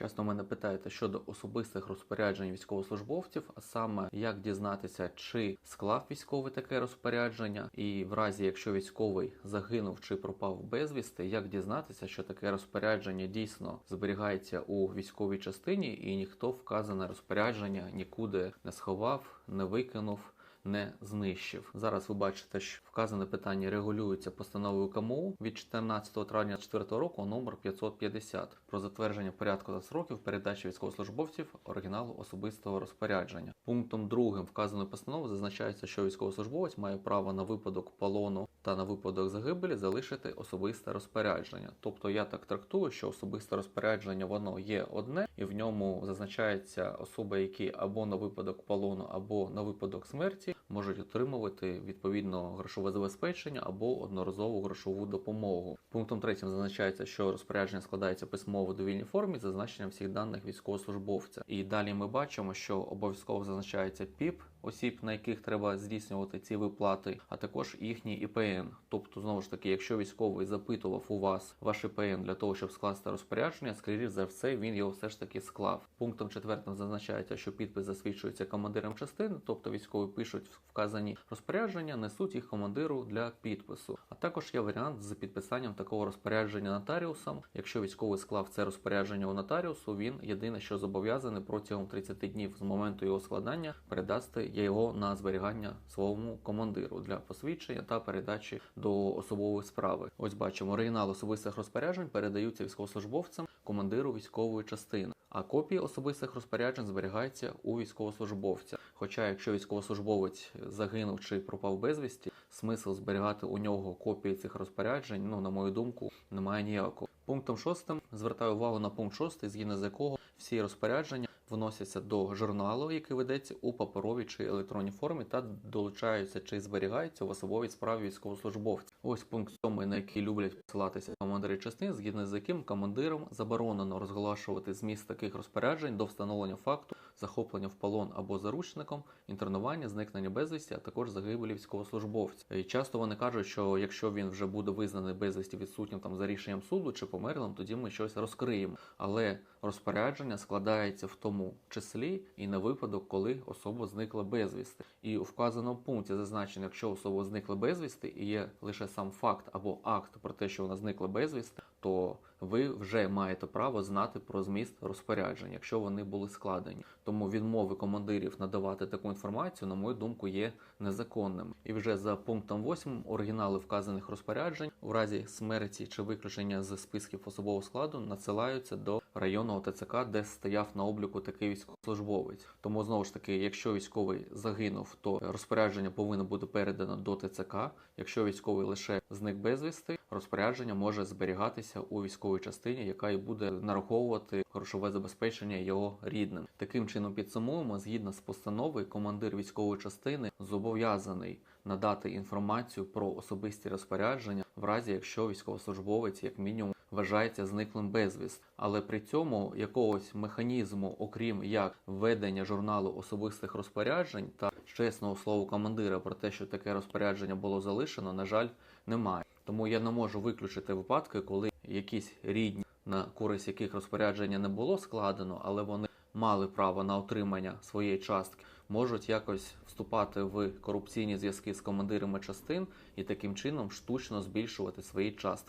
Часто мене питаєте щодо особистих розпоряджень військовослужбовців, а саме як дізнатися, чи склав військовий таке розпорядження, і в разі, якщо військовий загинув чи пропав безвісти, як дізнатися, що таке розпорядження дійсно зберігається у військовій частині, і ніхто вказане розпорядження нікуди не сховав, не викинув не знищив. Зараз ви бачите, що вказане питання регулюється постановою КМУ від 14 травня 2004 року номер 550 про затвердження порядку та сроків передачі військовослужбовців оригіналу особистого розпорядження. Пунктом другим вказаної постанови зазначається, що військовослужбовець має право на випадок полону та на випадок загибелі залишити особисте розпорядження. Тобто я так трактую, що особисте розпорядження воно є одне, і в ньому зазначається особи, які або на випадок полону, або на випадок смерті можуть отримувати відповідно грошове забезпечення або одноразову грошову допомогу. Пунктом третім зазначається, що розпорядження складається письмово довільній формі з зазначенням всіх даних військовослужбовця. І далі ми бачимо, що обов'язково зазначається ПІП осіб, на яких треба здійснювати ці виплати, а також їхній ІПН. Тобто, знову ж таки, якщо військовий запитував у вас ваш ІПН для того, щоб скласти розпорядження, скоріше за все, він його все ж таки склав. Пунктом четвертим зазначається, що підпис засвідчується командиром частини, тобто військові пишуть вказані розпорядження, несуть їх командиру для підпису. А також є варіант з підписанням такого розпорядження нотаріусом. Якщо військовий склав це розпорядження у нотаріусу, він єдине, що зобов'язаний протягом 30 днів з моменту його складання передасти його на зберігання своєму командиру для посвідчення та передачі до особової справи. Ось бачимо, оригінал особистих розпоряджень передаються військовослужбовцям командиру військової частини. А копії особистих розпоряджень зберігаються у військовослужбовця. Хоча, якщо військовослужбовець загинув чи пропав безвісті, смисл зберігати у нього копії цих розпоряджень, ну на мою думку, немає ніякого. Пунктом шостим звертаю увагу на пункт шостий, згідно з якого всі розпорядження вносяться до журналу, який ведеться у паперовій чи електронній формі, та долучаються чи зберігаються в особовій справі військовослужбовців. Ось пункт 7, на який люблять посилатися командири частин, згідно з яким командиром заборонено розголошувати зміст таких розпоряджень до встановлення факту захоплення в полон або заручником, інтернування, зникнення безвісті, а також загибелі військовослужбовця. І часто вони кажуть, що якщо він вже буде визнаний безвісті відсутнім там за рішенням суду чи померлим, тоді ми щось розкриємо. Але розпорядження складається в тому числі і на випадок, коли особа зникла безвісти. І у вказаному пункті зазначено, якщо особа зникла безвісти і є лише сам факт або акт про те, що вона зникла безвісти, то ви вже маєте право знати про зміст розпоряджень, якщо вони були складені. Тому відмови командирів надавати таку інформацію, на мою думку, є незаконним. І вже за пунктом 8 оригінали вказаних розпоряджень у разі смерті чи виключення з списків особового складу надсилаються до районного ТЦК, де стояв на обліку такий військовослужбовець. Тому знову ж таки, якщо військовий загинув, то розпорядження повинно бути передано до ТЦК. Якщо військовий лише зник безвісти, розпорядження може зберігатися у військовій частині, яка і буде нараховувати грошове забезпечення його рідним. Таким чином підсумуємо, згідно з постановою, командир військової частини зобов'язаний надати інформацію про особисті розпорядження в разі, якщо військовослужбовець, як мінімум, вважається зниклим безвіст. Але при цьому якогось механізму, окрім як введення журналу особистих розпоряджень та чесного слова командира про те, що таке розпорядження було залишено, на жаль, немає. Тому я не можу виключити випадки, коли якісь рідні, на користь яких розпорядження не було складено, але вони мали право на отримання своєї частки, можуть якось вступати в корупційні зв'язки з командирами частин і таким чином штучно збільшувати свої частки.